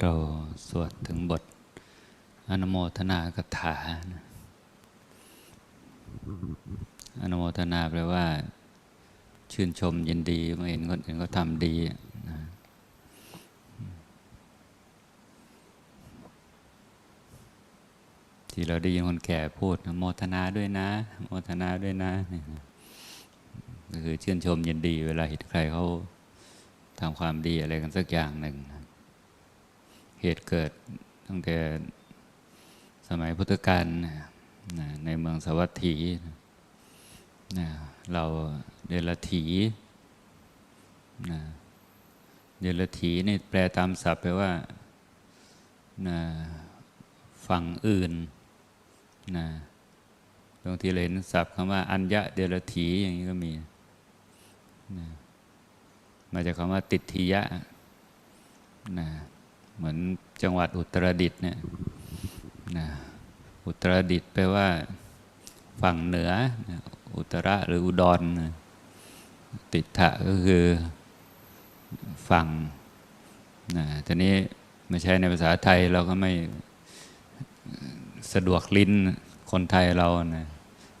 เราสวดถึงบท อนโมทนากถานะอนโมทนาแปลว่า ชื่นชมยินดีเมื่อเห็นคนอื่นเขาทำดีนะที่เราได้ยินคนแก่พูดโมทนาด้วยนะ โมทนาด้วยนะนี่นะก็คือชื่นชมยินดี เวลาเห็นใครเขาทำความดีอะไรกันสักอย่างหนึ่งนะ เหตุเกิดตั้งแต่สมัยพุทธกาลในเมืองสวัสถีเราเดลถีเดลถีนี่แปลตามศัพท์แปลว่าฝั่งอื่นนะบางทีเราเห็นศัพท์คำว่า อัญญะเดลถีอย่างนี้ก็มีนะมาจากคำว่าติทิยะนะ เหมือนจังหวัดอุตรดิตถ์เนี่ยนะอุตรดิตถ์แปลว่าฝั่งเหนือ อุตระหรืออุดร ติถะก็คือฝั่งนะทีนี้ไม่ใช่ในภาษาไทยเราก็ไม่สะดวกลิ้นคนไทยเรานะ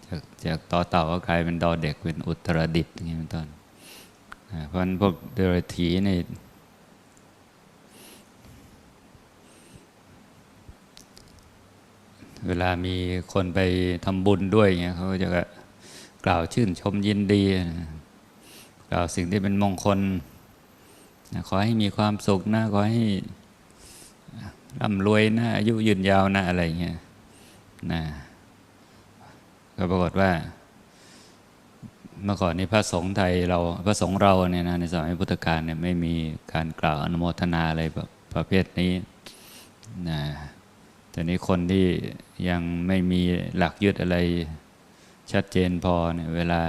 จากจากต่อเต่าก็กลายเป็นดอเด็กเป็นอุตรดิตถ์อย่างนี้เป็นต้น เพราะฉะนั้นพวกเดรัจฉีนี่ เวลามีคนไปทำบุญด้วยเงี้ยเขาก็จะกล่าวชื่นชมยินดี กล่าวสิ่งที่เป็นมงคลนะขอให้มีความสุขนะขอให้ร่ำรวยนะอายุยืนยาวนะอะไรเงี้ยนะก็ปรากฏว่า เมื่อก่อนนี้พระสงฆ์ไทยเราพระสงฆ์เราเนี่ยนะในสมัยพุทธกาลเนี่ยไม่มีการกล่าวอนุโมทนาอะไรแบบประเภทนี้นะ แต่นี้คนที่ยังไม่มีหลักยึดอะไรชัดเจนพอเนี่ยเวลา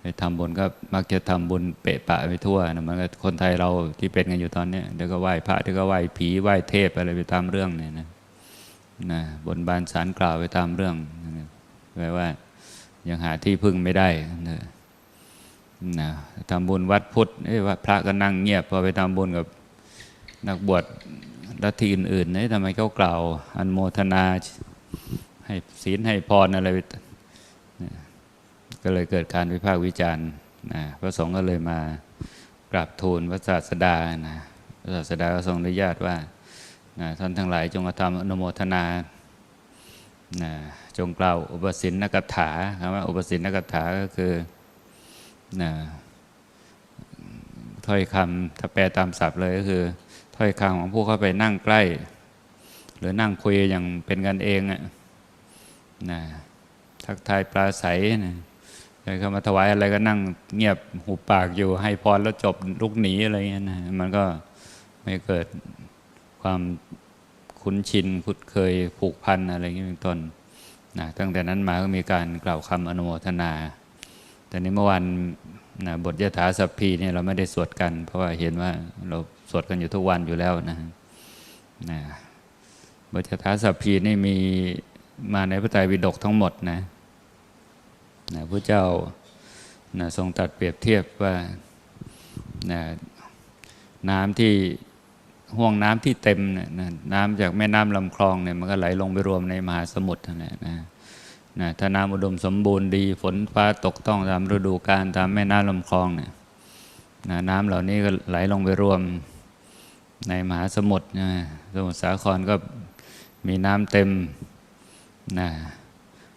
ไปทำบุญก็มักจะทำบุญเปะปะไปทั่วนะมันก็คนไทยเราที่เป็นกันอยู่ตอนนี้เดี๋ยวก็ไหว้พระเดี๋ยวก็ไหว้ผีไหว้เทพอะไรไปตามเรื่องเนี่ยนะนะบนบานสารกล่าวไปตามเรื่องนะแปลว่ายังหาที่พึ่งไม่ได้นะนะทำบุญวัดพุทธเอ้ยว่าพระก็นั่งเงียบพอไปทำบุญกับนักบวช ลัทธิอื่นๆเนี่ยทำไมเขากล่าวอันโมทนาให้ศีลให้พรอะไรก็เลยเกิดการวิพากษ์วิจารณ์นะพระสงฆ์ก็เลยมากราบทูลพระศาสดานะพระศาสดาก็ทรงอนุญาตว่านะท่านทั้งหลายจงกระทำอนุโมทนานะจงกล่าวอุปสินนกถาคำว่าอุปสินนกถาก็คือนะถ้อยคำถ้าแปลตามศัพท์เลยก็คือ ถ้อยคำของผู้เข้าไปนั่งใกล้ หรือนั่งคุยอย่างเป็นกันเองนะทักทายปลาใสนะใครเข้ามาถวายอะไรก็นั่งเงียบหูปากอยู่ให้พรแล้วจบลุกหนีอะไรเงี้ยนะมันก็ไม่เกิดความคุ้นชินคุ้นเคยผูกพันอะไรเงี้ยเป็นต้นนะตั้งแต่นั้นมาก็มีการกล่าวคำอนุโมทนา แต่นี้เมื่อวัน นะบทยถาสัพพีเนี่ยเราไม่ได้สวดกัน เพราะว่าเห็นว่าเราสวดกันอยู่ทุกวันอยู่แล้วนะนะบทยถาสัพพีนี่มีมาในพระไตรปิฎกทั้งหมดนะนะพระเจ้านะทรงตัดเปรียบเทียบว่านะน้ำที่ห่วงน้ำที่เต็มนะน้ำจากแม่น้ำลำคลองเนี่ยมันก็ไหลลงไปรวมในมหาสมุทรนั่นแหละนะนะ ถ้าน้ำอุดมสมบูรณ์ดี ฝนฟ้าตกต้องตามฤดูกาลตามแม่น้ำลำคลองเนี่ยนะน้ำเหล่านี้ก็ไหลลงไปรวมในมหาสมุทรนะสมุทรสาครก็มีน้ำเต็มนะ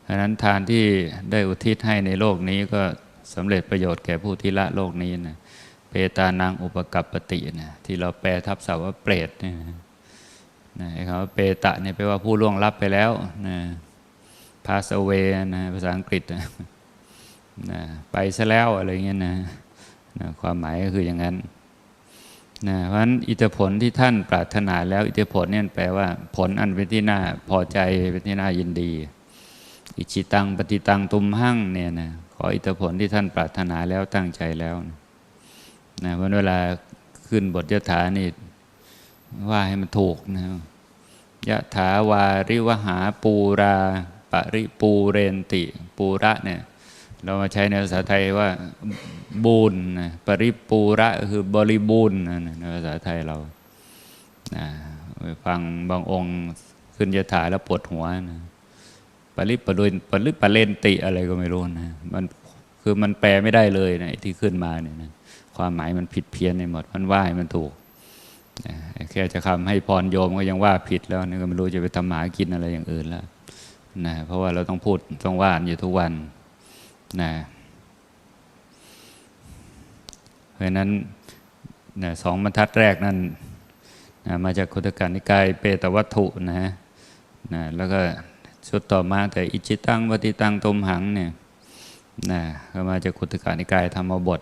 เพราะนั้นทานที่ได้อุทิศให้ในโลกนี้ก็สำเร็จประโยชน์แก่ผู้ที่ละโลกนี้นะเปตานังอุปกัปปตินะที่เราแปลทับศัพท์ว่าเปรตเนี่ยนะนะคำว่าเปตะเนี่ยแปลว่าผู้ล่วงลับไปแล้วนะ pass away นะภาษาอังกฤษนะไปซะแล้วอะไรเงี้ยนะนะความหมายก็คืออย่างนั้นนะเพราะฉะนั้นอิทธิผลที่ท่านปรารถนาแล้วอิทธิผลเนี่ยแปลว่า ผลอันเป็นที่น่าพอใจเป็นที่น่ายินดี อิจิตังปฏิตังตุมหั่งเนี่ยนะขออิทธิผลที่ท่านปรารถนาแล้วตั้งใจแล้วนะนะวันเวลาขึ้นบทยถานี่ว่าให้มันถูกนะยะถาวาริวหาปูรา ปริปูเรนติปูระเนี่ยเรามาใช้ในภาษาไทยว่าบูนนะปริปูระคือบริบูรณ์นะในภาษาไทยเราฟังบางองค์ขึ้นยถาแล้วปวดหัวนะปริปรุนปริปะเลนติอะไรก็ไม่รู้นะมันคือมันแปลไม่ได้เลยนะที่ขึ้นมาเนี่ยนะความหมายมันผิดเพี้ยนในหมดมันว่าให้มันถูกแค่จะคำให้พรโยมก็ยังว่าผิดแล้วนี่ก็ไม่รู้จะไปทำหมากินอะไรอย่างอื่นแล้ว นะเพราะว่าเราต้องพูดต้องว่าอยู่ทุกวันนะเพราะนั้นนะสองบรรทัดแรกนั่นนะมาจากคุตการนิกายเปตวัตถุนะฮะนะแล้วก็ชุดต่อมาแต่อิจิตังวติตังตมหังเนี่ยนะก็มาจากคุตการนิกายธรรมบท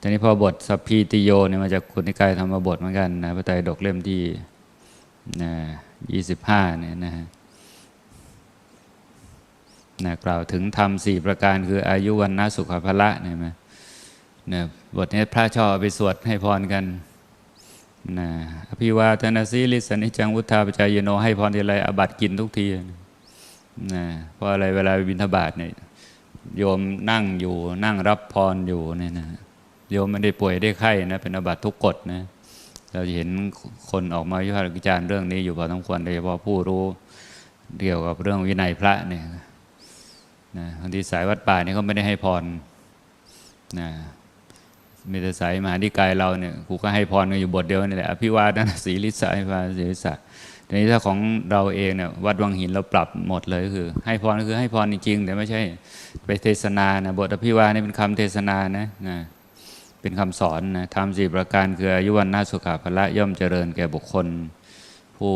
ทีนี้พอบทสัพพีติโยเนี่ยมาจากคุตนิกายธรรมบทเหมือนกันนะพระไตรปิฎกเล่มที่นะยี่สิบห้าเนี่ยนะฮะ นะกล่าวถึงธรรมสี่ประการคืออายุวันนะสุขภละเนี่ยไหมนะบทนี้พระชอบเอไปสวดให้พรกันนะอภิวาทนาสีลิสันิจังวุฒาปจายโนให้พรทีไรอบัตกินทุกทีนะเพราะอะไรเวลาบิณฑบาตเนี่ยโยมนั่งอยู่นั่งรับพรอยู่เนี่ยนะโยมไม่ได้ป่วยได้ไข้นะเป็นอบัตทุกกฎนะเราเห็นคนออกมาวิพากษ์วิจารณ์เรื่องนี้อยู่พอสมควรโดยเฉพาะผู้รู้เกี่ยวกับเรื่องวินัยพระเนี่ย นะบางทีสายวัดป่านี่เขาไม่ได้ให้พรนะมีแต่สายมหานิกายเราเนี่ยกูก็ให้พรกันอยู่บทเดียวนี่แหละอภิวาทนาสีลิสาอภิวาทนาสีลิสาทีนี้ถ้าของเราเองเนี่ยวัดวังหินเราปรับหมดเลยก็คือ ให้พรก็คือให้พรจริงๆแต่ไม่ใช่ไปเทศนานะบทอภิวานี่เป็นคำเทศนานะนะเป็นคำสอนนะทำสี่ประการคืออายุวันนาสุขาภละย่อมเจริญแก่บุคคล ผู้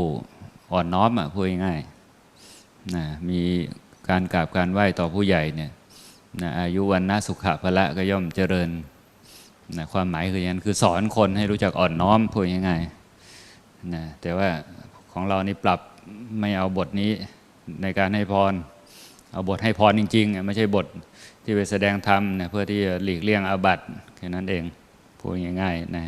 อ่อนน้อมอะพูดง่ายๆนะมี การกราบการไหว้ต่อผู้ใหญ่เนี่ยนะอายุวันนาสุขภละก็ย่อมเจริญนะความหมายคืออย่างนั้นคือสอนคนให้รู้จักอ่อนน้อมพูดง่ายๆนะแต่ว่าของเรานี่ปรับไม่เอาบทนี้ในการให้พร เอาบทให้พรจริงๆอะไม่ใช่บทที่ไปแสดงธรรมนะเพื่อที่จะหลีกเลี่ยงอาบัติแค่นั้นเองพูดง่ายๆนะ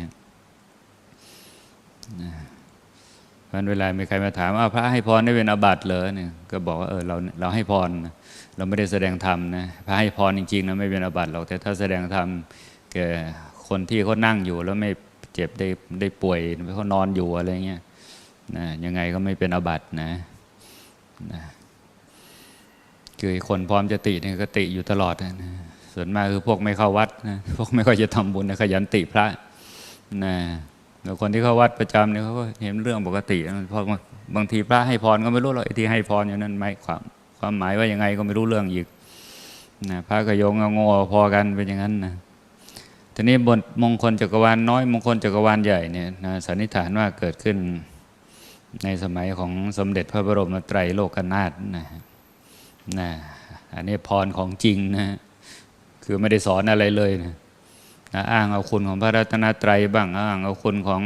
นะวันเวลามีใครมาถามว่าพระให้พรได้เป็นอาบัติเหรอเนี่ยก็บอกว่าเออเราเราให้พรเราไม่ได้แสดงธรรมนะพระให้พรจริงๆนะไม่เป็นอาบัติหรอกแต่ถ้าแสดงธรรมแก่คนที่เขานั่งอยู่แล้วไม่เจ็บได้ได้ป่วยเขานอนอยู่อะไรเงี้ยนะยังไงก็ไม่เป็นอาบัตินะนะคือคนพร้อมจะติเนี่ยก็ติอยู่ตลอดนะส่วนมากคือพวกไม่เข้าวัดนะพวกไม่ค่อยจะทำบุญนะขยันติพระนะ แล้วคนที่เข้าวัดประจำเนี่ยเขาก็เห็นเรื่องปกติเพราะบางทีพระให้พรก็ไม่รู้หรอกไอที่ให้พรอย่างนั้นไม่ความความหมายว่ายังไงก็ไม่รู้เรื่องอีกนะพระกระยงงงพอกันเป็นอย่างนั้นนะทีนี้บทมงคลจักรวาลน้อยมงคลจักรวาลใหญ่เนี่ยนะสันนิษฐานว่าเกิดขึ้นในสมัยของสมเด็จพระบรมไตรโลกนาถนะนะอันนี้พรของจริงนะคือไม่ได้สอนอะไรเลยนะ นะอ้างเอาคุณของพระรัตนตรัยบ้างอ้างเอาคุณของ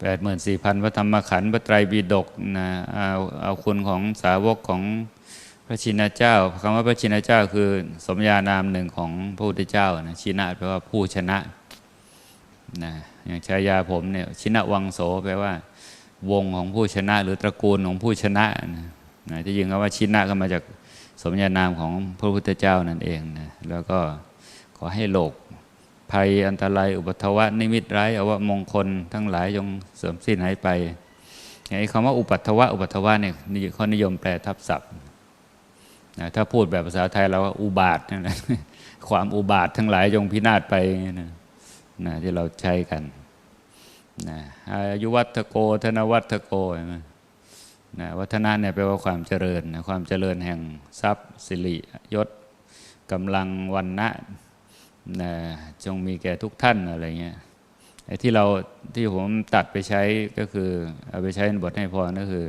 แปดหมื่นสี่พันพระธรรมขันธ์พระไตรปิฎกนะเอาเอาคุณของสาวกของพระชินเจ้าคำว่าพระชินเจ้าคือสมญานามหนึ่งของพระพุทธเจ้านะชินะแปลว่าผู้ชนะนะอย่างชายาผมเนี่ยชินะวังโสแปลว่า วงของผู้ชนะ หรือตระกูลของผู้ชนะนะนะที่จริงคำว่าชินะก็มาจากสมญานามของพระพุทธเจ้านั่นเองนะแล้วก็ อให้โลก ภัยอันตราย อุปัตวะ นิมิตร้ายอวมงคลทั้งหลายจงเสื่อมสิ้นหายไปไอ้คำว่าอุปัตวะ อุปัตวะเนี่ยเขานิยมแปลทับศัพท์นะถ้าพูดแบบภาษาไทยเราว่าอุบาทนั่นแหละความอุบาททั้งหลายจงพินาศไปนะนะที่เราใช้กันนะอายุวัตโก ธนวัตโกนะนะวัฒนะเนี่ยแปลว่าความเจริญนะความเจริญแห่งทรัพย์สิริยศกำลังวันนะ นะจงมีแก่ทุกท่านอะไรเงี้ยไอ้ที่เราที่ผมตัดไปใช้ก็คือ เอาไปใช้ในบทให้พรก็คือ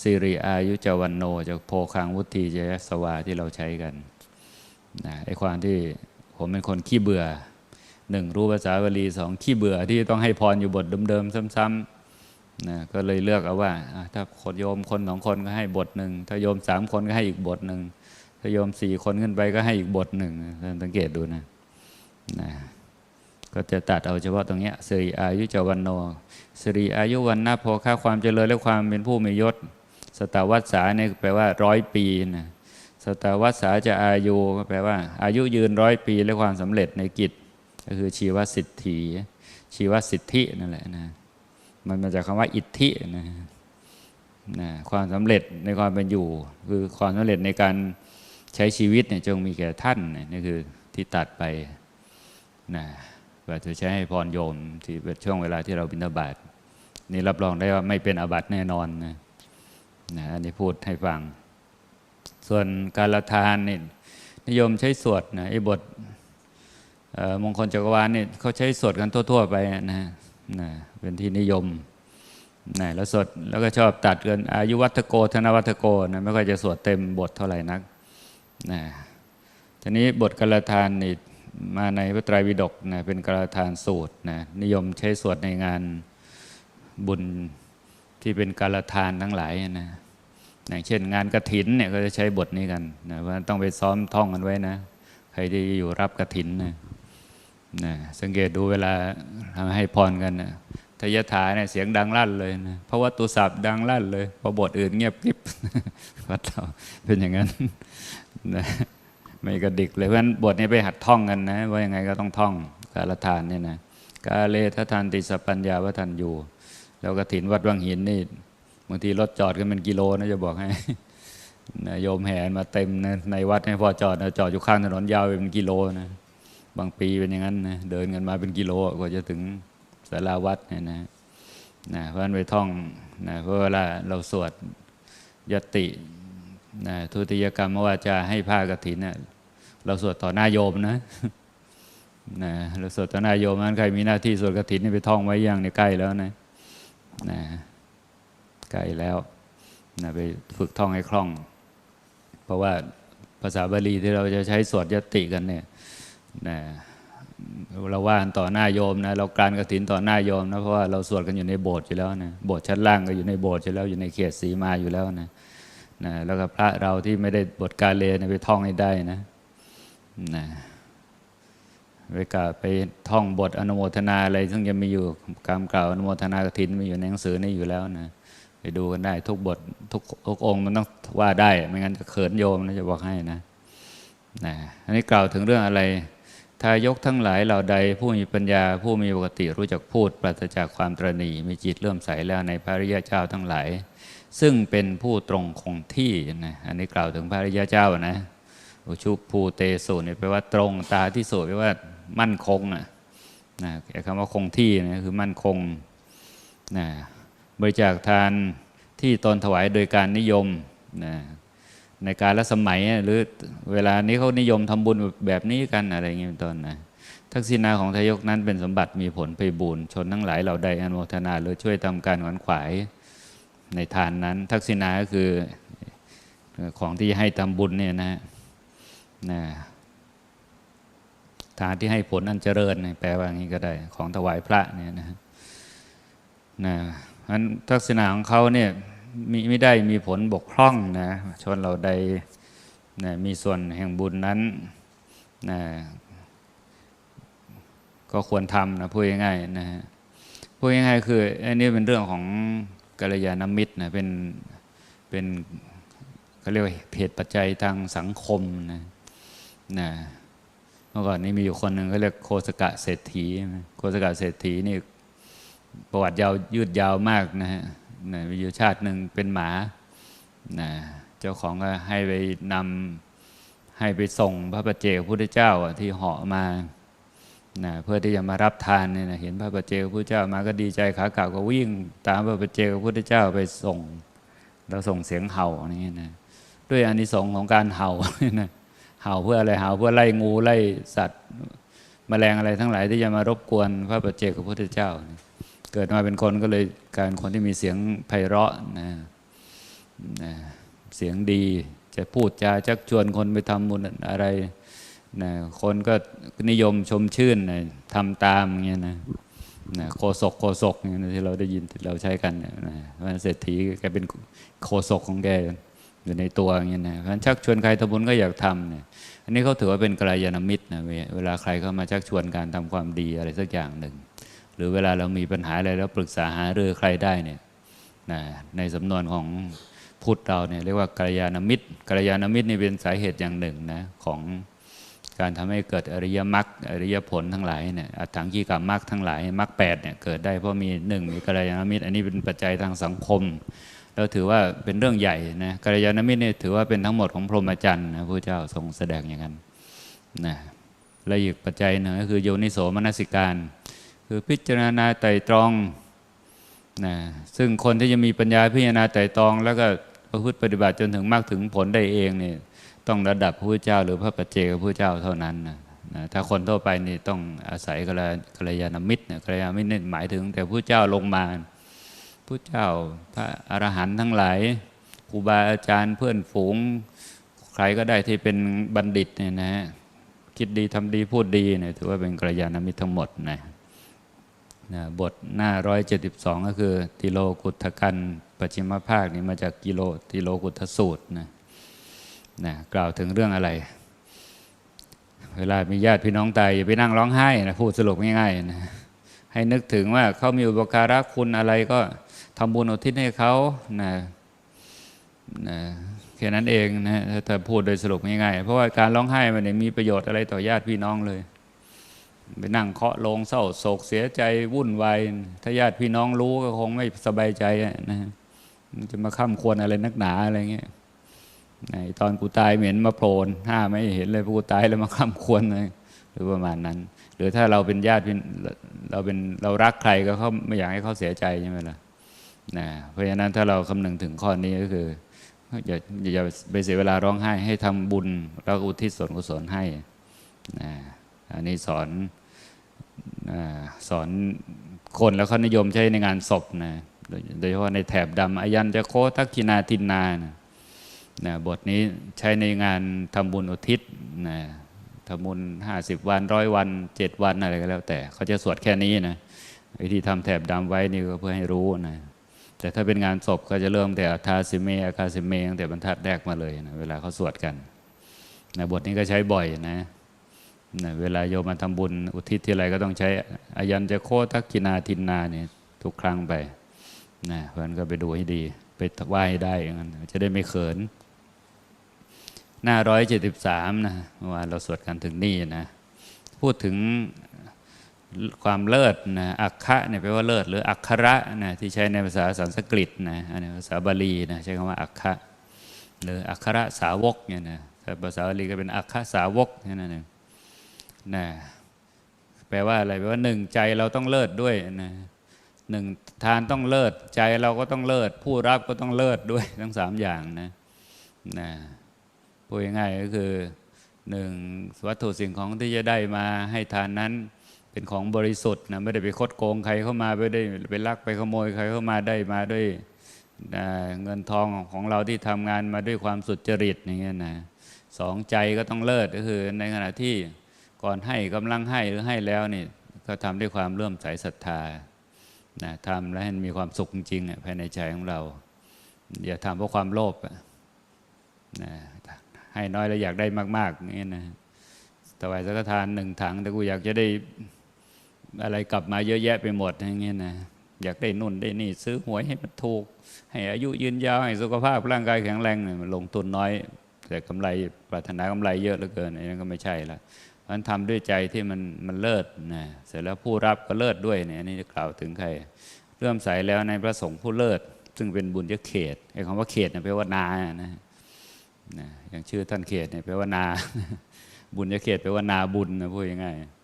สิริอายุจวันโนจากโพคังวุตีเจยสวาที่เราใช้กันนะไอ้ความที่ผมเป็นคนขี้เบื่อหนึ่งรู้ภาษาบาลีสองขี้เบื่อที่ต้องให้พรอยู่บทเดิมๆซ้ำๆนะก็เลยเลือกเอาว่า ถ้าคนโยมคนสองคนก็ให้บทหนึ่งถ้าโยมสามคนก็ให้อีกบทหนึ่งถ้าโยมสี่คนขึ้นไปก็ให้อีกบทหนึ่งสังเกตดูนะ นะก็จะตัดเอาเฉพาะตรงนี้สิริอายุจวันโนสิริอายุวันนะโพค่าความเจริญและความเป็นผู้มียศ สตาวัฏสาเนี่ยแปลว่าร้อยปีนะสตาวัฏสาจะอายุก็แปลว่า อายุยืนร้อยปีและความสำเร็จในกิจ ก็คือชีวสิทธิชีวสิทธินั่นแหละนะมันมาจากคำว่าอิทธินะนะความสำเร็จในความเป็นอยู่ คือความสำเร็จในการใช้ชีวิตเนี่ยจงมีแก่ท่านนี่คือที่ตัดไป นะว่าจะใช้ให้พรโยมที่ช่วงเวลาที่เราบิณฑบาตนี่รับรองได้ว่าไม่เป็นอาบัติแน่นอนนะนะอันนี้พูดให้ฟัง ส่วนการละทานนี่นิยมใช้สวดนะไอ้บทมงคลจักรวาลนี่เขาใช้สวดกันทั่ว ๆ ไปนะนะเป็นที่นิยมนะแล้วสวดแล้วก็ชอบตัดกันอายุวัตโก ธนวัตโกนะไม่ค่อยจะสวดเต็มบทเท่าไหร่นักนะทีนี้บทกาลทานนี่ มาในพระไตรปิฎกนะเป็นกาลทานสูตรนะนิยมใช้สวดในงานบุญที่เป็นกาลทานทั้งหลายนะอย่างเช่นงานกระถินเนี่ยก็จะใช้บทนี้กันนะว่าต้องไปซ้อมท่องกันไว้นะ ใครที่อยู่รับกระถินนะนะสังเกตดูเวลาทำให้พรกันนะทยถาเนี่ยเสียงดังลั่นเลยนะเพราะว่าตุศัพท์ดังลั่นเลยพอบทอื่นเงียบกริบวัดเราเป็นอย่างนั้นนะ ไม่กระดิกเลยเพราะฉะนั้นบทนี้ไปหัดท่องกันนะ ว่ายังไงก็ต้องท่องกาลทานเนี่ยนะกาเลททานติสปัญญาวันอยู่ แล้วกระถินวัดวังหินนี่บางทีรถจอดกันเป็นกิโลนะจะบอกให้นะโยมแห่มาเต็มนะในวัดให้พอจอดนะจอดอยู่ข้างถนนยาวเป็นกิโลนะบางปีเป็นอย่างนั้นนะเดินกันมาเป็นกิโลกว่าจะถึงสาราวัดเนี่ยนะนะเพราะฉะนั้นไปท่องนะเพราะเวลาเราสวดยตินะทุติยกรรมว่าจะให้ผ้ากฐินนะ เราสวดต่อหน้าโยมนะนะเราสวดต่อหน้าโยมนั้นใครมีหน้าที่สวดกฐินนี่ไปท่องไว้ยังในใกล้แล้วนะนะใกล้แล้วนะไปฝึกท่องให้คล่อง เพราะว่าภาษาบาลีที่เราจะใช้สวดยติกันเนี่ยนะเราว่านต่อหน้าโยมนะเราการกระถินต่อหน้าโยมนะเพราะว่าเราสวดกันอยู่ในโบสถ์อยู่แล้วนะโบสถ์ชั้นล่างก็อยู่ในโบสถ์อยู่แล้วอยู่ในเขตสีมาอยู่แล้วนะนะแล้วก็พระเราที่ไม่ได้บทกาเลนะไปท่องให้ได้นะ นะไปกล่าวไปท่องบทอนุโมทนาอะไรซึ่งจะมีอยู่กรรกล่าวอนุโมทนากฐินมีอยู่ในหนังสือนี่อยู่แล้วนะไปดูกันได้ทุกบททุกทุกองค์มันต้องว่าได้ ไม่งั้นจะเขินโยมนะจะบอกให้นะนะอันนี้กล่าวถึงเรื่องอะไรทายกทั้งหลายเหล่าใด ผู้มีปัญญาผู้มีปกติรู้จักพูด ปราศจากความตรณีมีจิตเลื่อมใสแล้วในพระริยเจ้าทั้งหลาย ซึ่งเป็นผู้ตรงคงที่นะอันนี้กล่าวถึงพระริยเจ้านะ ชุภูเตสุเนี่ยแปลว่าตรงตาที่สุดแปลว่ามั่นคงนะนะคำว่าคงที่นะคือมั่นคงนะบริจาคทานที่ตนถวายโดยการนิยมนะในการละสมัยหรือเวลานี้เขานิยมทำบุญแบบนี้กันอะไรอย่างนี้เป็นต้นนะทักษิณาของทายกนั้นเป็นสมบัติมีผลไปบุญชนทั้งหลายเหล่าใดอนุโมทนาหรือช่วยทำการขวนขวายในทานนั้น ทักษิณาก็คือของที่ให้ทำบุญเนี่ยนะ นะทานที่ให้ผลอันเจริญแปลว่าอย่างนี้ก็ได้ ของถวายพระเนี่ยนะนะนั้นทักษณะของเขาเนี่ยมีไม่ได้มีผลบกพร่องนะชนเราใดนะมีส่วนแห่งบุญนั้นนะก็ควรทำนะพูดง่ายๆนะพูดง่ายๆคืออันนี้เป็นเรื่องของกัลยาณมิตรนะเป็นเป็นเขาเรียกว่าเหตุปัจจัยทางสังคมนะ นะเมื่อก่อนนี้มีอยู่คนหนึ่งเขาเรียกโคสกะเศรษฐีโคสกะเศรษฐีนี่ประวัติยาวยืดยาวมากนะฮะนะมีอยู่ชาติหนึ่งเป็นหมานะเจ้าของก็ให้ไปนำให้ไปส่งพระประเจกพุทธเจ้าที่เหาะมานะเพื่อที่จะมารับทานเนี่ยนะเห็นพระประเจกพุทธเจ้ามาก็ดีใจขากลับก็วิ่ง ตามพระประเจกพุทธเจ้าไปส่ง แล้วส่งเสียงเห่านี่นะด้วยอานิสงส์ของการเห่านะ เห่าเพื่ออะไรเห่าเพื่อไล่งูไล่สัตว์มแมลงอะไรทั้งหลายที่จะมารบกวนพระประเจกพระพุทธเจ้า เกิดมาเป็นคนก็เลยการคนที่มีเสียงไพเราะนะนะเสียงดีจะพูดจาชักชวนคนไปทำบุญอะไรนะคนก็นิยมชมชื่นนะทำตามอย่างเงี้ยนะนะโคศกโคศกอย่างที่เราได้ยินเราใช้กันนะเพราะเศรษฐีแกเป็นโคศกของแก อยู่ในตัวอย่างเงี้ยนะเพราะชักชวนใครทำบุญก็อยากทำเนี่ยอันนี้เขาถือว่าเป็นกัลยาณมิตรนะเวลาใครเข้ามาชักชวนการทำความดีอะไรสักอย่างหนึ่ง หรือเวลาเรามีปัญหาอะไรแล้วปรึกษาหาเรือใครได้เนี่ยนะในสำนวนของพุทธเราเนี่ยเรียกว่ากัลยาณมิตรกัลยาณมิตรนี่เป็นสาเหตุอย่างหนึ่งนะของการทำให้เกิดอริยมรรคอริยผลทั้งหลายเนี่ยอัตถังกีกับมรรคทั้งหลายมรรคแปดเนี่ยเกิดได้เพราะมีหนึ่งมีกัลยาณมิตร อันนี้เป็นปัจจัยทางสังคม เราถือว่าเป็นเรื่องใหญ่นะกัลยาณมิตรเนี่ยถือว่าเป็นทั้งหมดของพรหมจรรย์นะพระเจ้าทรงแสดงอย่างนั้นนะและอีกปัจจัยหนึ่งก็คือโยนิโสมนสิการ คือพิจารณาไตรตรองนะซึ่งคนที่จะมีปัญญาพิจารณาไตรตรอง แล้วก็ประพฤติปฏิบัติจนถึงมากถึงผลได้เองเนี่ยต้องระดับพระพุทธเจ้า หรือพระปัจเจกพระเจ้าเท่านั้นนะนะถ้าคนทั่วไปนี่ต้องอาศัยกัลยาณมิตรกัลยาณมิตรนี่หมายถึงแต่พระเจ้าลงมา พระเจ้า พระอรหันต์ทั้งหลายครูบาอาจารย์เพื่อนฝูง ใครก็ได้ที่เป็นบัณฑิตเนี่ยนะฮะคิดดีทำดีพูดดีเนี่ยถือว่าเป็นกัลยาณมิตรทั้งหมดนะนะบทหน้า 172 ก็คือติโลกุทธกันปัจฉิมภาคนี่มาจากกิโลติโลกุทธสูตรนะนะกล่าวถึงเรื่องอะไร เวลามีญาติพี่น้องตายอย่าไปนั่งร้องไห้นะพูดสรุปง่ายๆนะให้นึกถึงว่าเขามีอุปการะคุณอะไรก็ ทำบุญอุทิศให้เขานะนะแค่นั้นเองนะถ้าพูดโดยสรุปง่ายๆเพราะว่าการร้องไห้มันม่มีประโยชน์อะไรต่อญาติพี่น้องเลย ไปนั่งเคาะลงเศร้าโศกเสียใจวุ่นวายถ้าญาติพี่น้องรู้ก็คงไม่สบายใจนะมันจะมาข้ามควรอะไรนักหนาอะไรเงี้ยในตอนกูตายเหม็นมาโผล่ห้าไม่เห็นเลยกูตายแล้วมาข้ามควรเลยหรือประมาณนั้น หรือถ้าเราเป็นญาติเราเป็นเรารักใครก็เขาไม่อยากให้เขาเสียใจใช่ไหมล่ะ นะเพราะฉะนั้นถ้าเราคำนึงถึงข้อนี้ก็คืออย่าอย่าไปเสียเวลาร้องไห้ ให้ทำบุญแล้วอุทิศส่วนกุศลให้นะอันนี้สอนสอนคนแล้วเขานิยมใช้ในงานศพนะโดยเฉพาะในแถบดำอายันจะโคทักกินาทินนานะนะบทนี้ใช้ในงานทำบุญอุทิศนะทำบุญห้าสิบวันร้อยวันเจ็ดวันอะไรก็แล้วแต่เขาจะสวดแค่นี้นะวิธีทำแถบดำไว้นี่ก็เพื่อให้รู้นะ แต่ถ้าเป็นงานศพก็จะเริ่มแต่อาทาสิเมอาคาสิเมตั้งแต่บรรทัดแรกมาเลยนะเวลาเขาสวดกันนะบทนี้ก็ใช้บ่อยนะนะเวลาโยมมาทำบุญ อุทิศที่ไรก็ต้องใช้อายันจะโคทักกินาทินนาเนี่ยทุกครั้งไปนะเพราะนั้นก็ไปดูให้ดี ไปไหว้ได้อย่างนั้นจะได้ไม่เขิน หน้าร้อยเจ็ดสิบสามนะเมื่อวานเราสวดกันถึงนี่นะ พูดถึง ความเลิศนะอักขะเนี่ยแปลว่าเลิศหรืออักขระนะที่ใช้ในภาษาสันสกฤตนะอันนี้ภาษาบาลีนะใช้คำว่าอักขะหรืออักขระสาวกเนี่ยนะภาษาบาลีก็เป็นอักขะสาวกนี่นั่นเองนะแปลว่าอะไรแปลว่าหนึ่งใจเราต้องเลิศด้วยนะหนึ่งทานต้องเลิศใจเราก็ต้องเลิศผู้รับก็ต้องเลิศด้วยทั้งสามอย่างนะนะพูดง่ายก็คือหนึ่งวัตถุสิ่งของที่จะได้มาให้ทานนั้น เป็นของบริสุทธิ์นะไม่ได้ไปคดโกงใครเข้ามาไม่ได้ไปลักไปขโมยใครเข้ามาได้มาด้วยเงินทองของเราที่ทำงานมาด้วยความสุจริตอย่างเงี้ยนะสองใจก็ต้องเลิศก็คือ ในขณะที่ก่อนให้กำลังให้หรือให้แล้วนี่ก็ทำด้วยความเลื่อมใสศรัทธานะทำแล้วให้มีความสุขจริงๆภายในใจของเรา อย่าทำเพราะความโลภนะให้น้อยแล้วอยากได้มากๆอย่างเงี้ยนะถวายสังฆทานหนึ่งถังแต่กูอยากจะได้ อะไรกลับมาเยอะแยะไปหมดอย่างเงี้ยนะอยากได้นุ่นได้นี่ ซื้อหวยให้มันถูก ให้อายุยืนยาวให้สุขภาพร่างกายแข็งแรงมันลงทุนน้อย แต่กำไรปรารถนากำไรเยอะเหลือเกินอันนั้นก็ไม่ใช่ละมันทำด้วยใจที่มันมันเลิศนะเสร็จแล้วผู้รับก็เลิศด้วยเนี่ยนี่จะกล่าวถึงใครเริ่มใส่แล้วในพระสงฆ์ผู้เลิศ ซึ่งเป็นบุญยเขตไอ้คำว่าเขตเนี่ยแปลว่านานะนะอย่างชื่อท่านเขตเนี่ยแปลว่านา บุญยเขตแปลว่านาบุญนะพูดง่ายๆ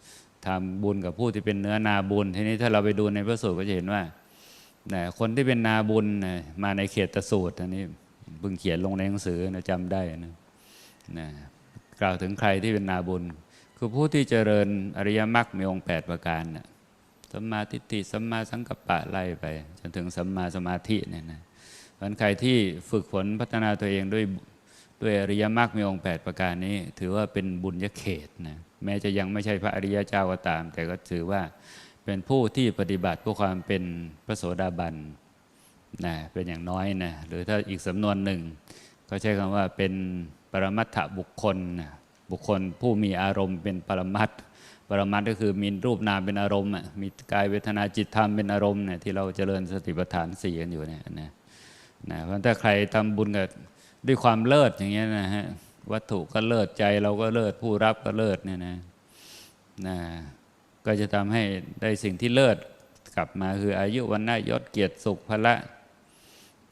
ทำบุญกับผู้ที่เป็นเนื้อนาบุญ ทีนี้ถ้าเราไปดูในพระสูตรก็จะเห็นว่านะคนที่เป็นนาบุญนะมาในเขตตสูตรอันนี้เพิ่งเขียนลงในหนังสือนะจำได้นะนะกล่าวถึงใครที่เป็นนาบุญ คือผู้ที่เจริญอริยมรรคมีองค์แปดประการนะสัมมาทิฏฐิสัมมาสังกัปปะไล่ไป จนถึงสัมมาสมาธิเนี่ยนะมันใครที่ฝึกฝนพัฒนาตัวเองด้วยด้วยอริยมรรคมีองค์ 8 ประการนี้ ถือว่าเป็นบุญยเขตนะ แม้จะยังไม่ใช่พระอริยเจ้าก็ตาม แต่ก็ถือว่าเป็นผู้ที่ปฏิบัติเพื่อความเป็นพระโสดาบันนะเป็นอย่างน้อยนะหรือถ้าอีกสำนวนหนึ่ง ก็ใช้คำว่าเป็นปรมัตถบุคคลนะบุคคลผู้มีอารมณ์เป็นปรมัตปรมัตก็คือมีรูปนามเป็นอารมณ์มีกายเวทนาจิตธรรมเป็นอารมณ์เนี่ยที่เราเจริญสติปัฏฐานสี่กันอยู่เนี่ยนะนะเพราะถ้าใครทำบุญกับด้วยความเลิศอย่างเงี้ยนะฮะ วัตถุก็เลิศใจเราก็เลิศผู้รับก็เลิศเนี่ยนะนะก็จะทำให้ได้สิ่งที่เลิศกลับมาคืออายุวันนายศเกียรติสุขพละ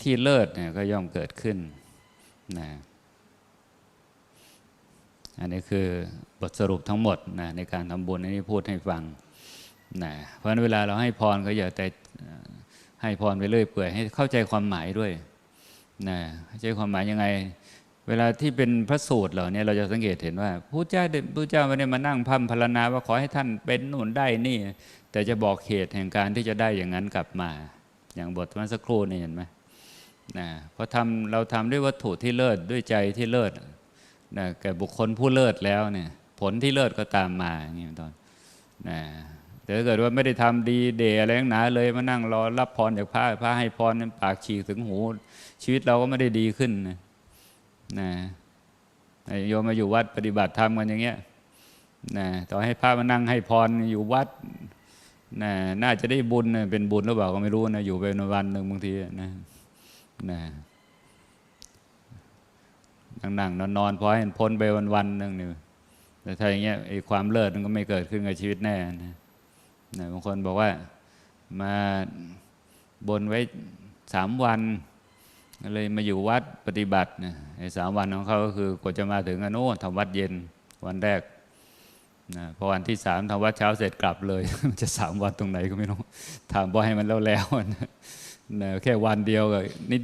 ที่เลิศเนี่ยก็ย่อมเกิดขึ้นนะอันนี้คือบทสรุปทั้งหมดนะในการทำบุญนี้พูดให้ฟังนะเพราะฉะนั้นเวลาเราให้พรก็อย่าแต่ให้พรไปเรื่อยเปื่อยให้เข้าใจความหมายด้วยนะเข้าใจความหมายยังไง เวลาที่เป็นพระสูตรเหล่านี้เราจะสังเกตเห็นว่าพระเจ้าพระเจ้าไม่ได้มานั่งพัมพรรณนาว่าขอให้ท่านเป็นนู่นได้นี่ แต่จะบอกเหตุแห่งการที่จะได้อย่างนั้นกลับมา อย่างบทเมื่อสักครู่นี่เห็นไหมนะเพราะทำเราทำด้วยวัตถุที่เลิศด้วยใจที่เลิศนะแก่บุคคลผู้เลิศแล้วเนี่ยผลที่เลิศก็ตามมาอย่างนี้เป็นตอนนะแต่ถ้าเกิดว่าไม่ได้ทำดีเดอะไรทั้งหนาเลยมานั่งรอรับพรจากพระพระให้พรนั้นปากฉีกถึงหู ชีวิตเราก็ไม่ได้ดีขึ้นนะ นะโยมมาอยู่วัดปฏิบัติธรรมกันอย่างเงี้ยนะต่อให้พระมานั่งให้พรอยู่วัดนะน่าจะได้บุญนะเป็นบุญหรือเปล่าก็ไม่รู้นะอยู่ไปวันหนึ่งบางทีนะนะนั่งนั่งนอนนอนพอให้พ้นไปวันวันหนึ่งนี่แต่ถ้าอย่างเงี้ยไอ้ความเลิศมันก็ไม่เกิดขึ้นกับชีวิตแน่นะนะบางคนบอกว่ามาบนไว้สามวัน เลยมาอยู่วัดปฏิบัตินะไอ้สามวันของเขาก็คือกว่าจะมาถึงอนุทำวัดเย็นวันแรกนะพอวันที่สามทำวัดเช้าเสร็จกลับเลยมันจะสามวันตรงไหนก็ไม่รู้ถามบ่ให้มันแล้วแล้วนะนะแค่วันเดียวก็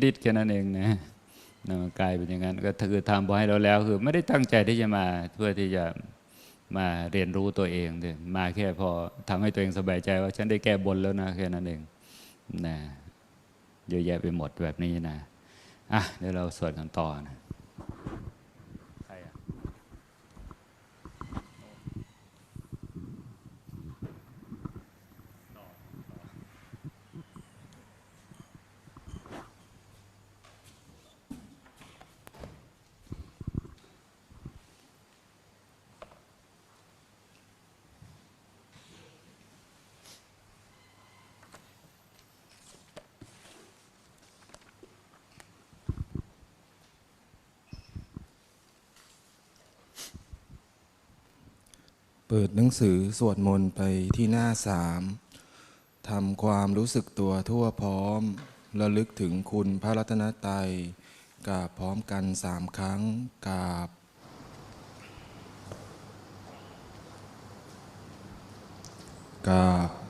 นิดๆแค่นั้นเองนะนะมันกลายเป็นอย่างนั้นก็คือทำบ่ให้เราแล้ว คือไม่ได้ตั้งใจที่จะมาเพื่อที่จะมาเรียนรู้ตัวเองเลยมาแค่พอทำให้ตัวเองสบายใจว่าฉันได้แก้บนแล้วนะแค่นั้นเองนะเยอะแยะไปหมดแบบนี้นะ อะเดี๋ยวเราสวดกันต่อนะ เปิดหนังสือสวดมนต์ไปที่หน้าสามทำความรู้สึกตัวทั่วพร้อมระลึกถึงคุณพระรัตนตรัยกราบพร้อมกันสามครั้งกราบกราบ